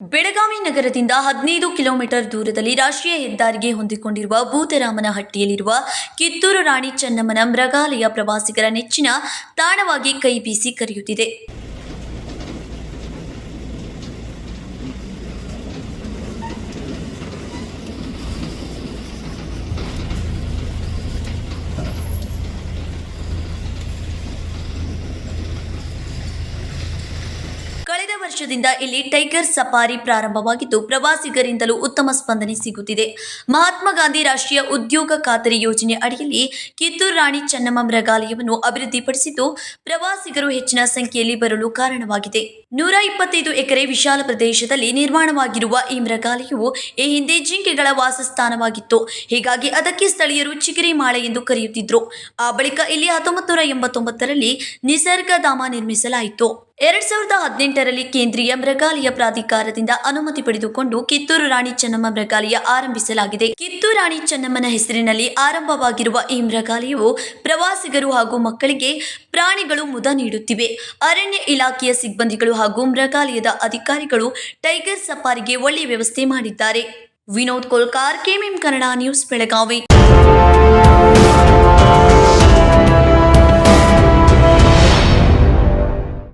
ಬೆಳಗಾವಿ ನಗರದಿಂದ ಹದಿನೈದು ಕಿಲೋಮೀಟರ್ ದೂರದಲ್ಲಿ ರಾಷ್ಟ್ರೀಯ ಹೆದ್ದಾರಿಗೆ ಹೊಂದಿಕೊಂಡಿರುವ ಭೂತರಾಮನಹಟ್ಟಿಯಲ್ಲಿರುವ ಕಿತ್ತೂರು ರಾಣಿ ಚೆನ್ನಮ್ಮನ ಮೃಗಾಲಯ ಪ್ರವಾಸಿಗರ ನೆಚ್ಚಿನ ತಾಣವಾಗಿ ಕೈ ಬೀಸಿ ಕರೆಯುತ್ತಿದೆ. ಕಳೆದ ವರ್ಷದಿಂದ ಇಲ್ಲಿ ಟೈಗರ್ ಸಫಾರಿ ಪ್ರಾರಂಭವಾಗಿದ್ದು, ಪ್ರವಾಸಿಗರಿಂದಲೂ ಉತ್ತಮ ಸ್ಪಂದನೆ ಸಿಗುತ್ತಿದೆ. ಮಹಾತ್ಮ ಗಾಂಧಿ ರಾಷ್ಟ್ರೀಯ ಉದ್ಯೋಗ ಖಾತರಿ ಯೋಜನೆ ಅಡಿಯಲ್ಲಿ ಕಿತ್ತೂರು ರಾಣಿ ಚೆನ್ನಮ್ಮ ಮೃಗಾಲಯವನ್ನು ಅಭಿವೃದ್ಧಿಪಡಿಸಿದ್ದು, ಪ್ರವಾಸಿಗರು ಹೆಚ್ಚಿನ ಸಂಖ್ಯೆಯಲ್ಲಿ ಬರಲು ಕಾರಣವಾಗಿದೆ. ನೂರ ಇಪ್ಪತ್ತೈದು ಎಕರೆ ವಿಶಾಲ ಪ್ರದೇಶದಲ್ಲಿ ನಿರ್ಮಾಣವಾಗಿರುವ ಈ ಮೃಗಾಲಯವು ಈ ಹಿಂದೆ ಜಿಂಕೆಗಳ ವಾಸಸ್ಥಾನವಾಗಿತ್ತು. ಹೀಗಾಗಿ ಅದಕ್ಕೆ ಸ್ಥಳೀಯರು ಚಿಗಿರಿ ಮಾಳೆ ಎಂದು ಕರೆಯುತ್ತಿದ್ದರು ಆ ಬಳಿಕ ಇಲ್ಲಿ ಹತ್ತೊಂಬತ್ತು ನೂರ ಎಂಬತ್ತೊಂಬತ್ತರಲ್ಲಿ ನಿಸರ್ಗಧಾಮ ನಿರ್ಮಿಸಲಾಯಿತು. ಎರಡ್ ಸಾವಿರದ ಹದಿನೆಂಟರಲ್ಲಿ ಕೇಂದ್ರೀಯ ಮೃಗಾಲಯ ಪ್ರಾಧಿಕಾರದಿಂದ ಅನುಮತಿ ಪಡೆದುಕೊಂಡು ಕಿತ್ತೂರು ರಾಣಿ ಚೆನ್ನಮ್ಮ ಮೃಗಾಲಯ ಆರಂಭಿಸಲಾಗಿದೆ. ಕಿತ್ತೂರು ರಾಣಿ ಚೆನ್ನಮ್ಮನ ಹೆಸರಿನಲ್ಲಿ ಆರಂಭವಾಗಿರುವ ಈ ಮೃಗಾಲಯವು ಪ್ರವಾಸಿಗರು ಹಾಗೂ ಮಕ್ಕಳಿಗೆ ಪ್ರಾಣಿಗಳು ಮುದ ನೀಡುತ್ತಿವೆ. ಅರಣ್ಯ ಇಲಾಖೆಯ ಸಿಬ್ಬಂದಿಗಳು ಹಾಗೂ ಮೃಗಾಲಯದ ಅಧಿಕಾರಿಗಳು ಟೈಗರ್ ಸಫಾರಿಗೆ ಒಳ್ಳೆಯ ವ್ಯವಸ್ಥೆ ಮಾಡಿದ್ದಾರೆ. Vinod Kolkar, KMM Kannada news Belagavi.